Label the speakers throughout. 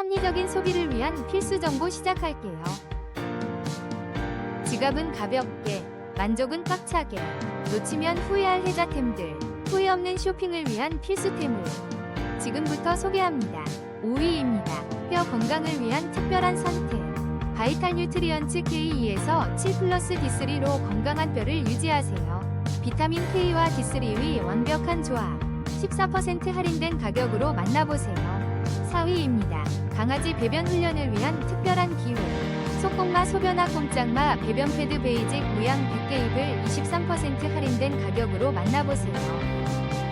Speaker 1: 합리적인 소비를 위한 필수 정보 시작할게요. 지갑은 가볍게, 만족은 꽉차게, 놓치면 후회할 혜자템들, 후회 없는 쇼핑을 위한 필수템을 지금부터 소개합니다. 5위입니다. 뼈 건강을 위한 특별한 선택. 바이탈 뉴트리언츠 K2에서 7 플러스 D3로 건강한 뼈를 유지하세요. 비타민 K와 D3의 완벽한 조합. 14% 할인된 가격으로 만나보세요. 4위입니다. 강아지 배변 훈련을 위한 특별한 기회. 속공마 소변화 꼼짝마 배변 패드 베이직 무양 100개 입을 23% 할인된 가격으로 만나보세요.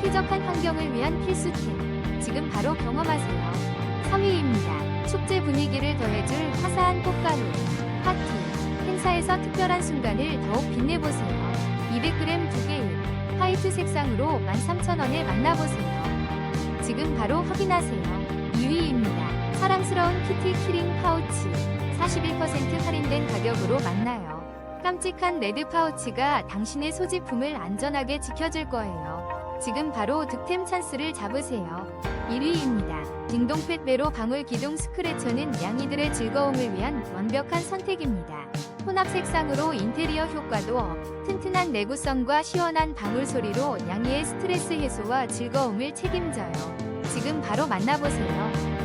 Speaker 1: 쾌적한 환경을 위한 필수템. 지금 바로 경험하세요. 3위입니다. 축제 분위기를 더해줄 화사한 꽃가루. 파티. 행사에서 특별한 순간을 더욱 빛내보세요. 200g 2개입. 화이트 색상으로 13,000원에 만나보세요. 지금 바로 확인하세요. 2위입니다. 사랑스러운 키티 키링 파우치. 41% 할인된 가격으로 만나요. 깜찍한 레드 파우치가 당신의 소지품을 안전하게 지켜줄 거예요. 지금 바로 득템 찬스를 잡으세요. 1위입니다. 딩동펫 배로 방울 기둥 스크래처는 양이들의 즐거움을 위한 완벽한 선택입니다. 혼합 색상으로 인테리어 효과도 업, 튼튼한 내구성과 시원한 방울 소리로 양이의 스트레스 해소와 즐거움을 책임져요. 지금 바로 만나보세요.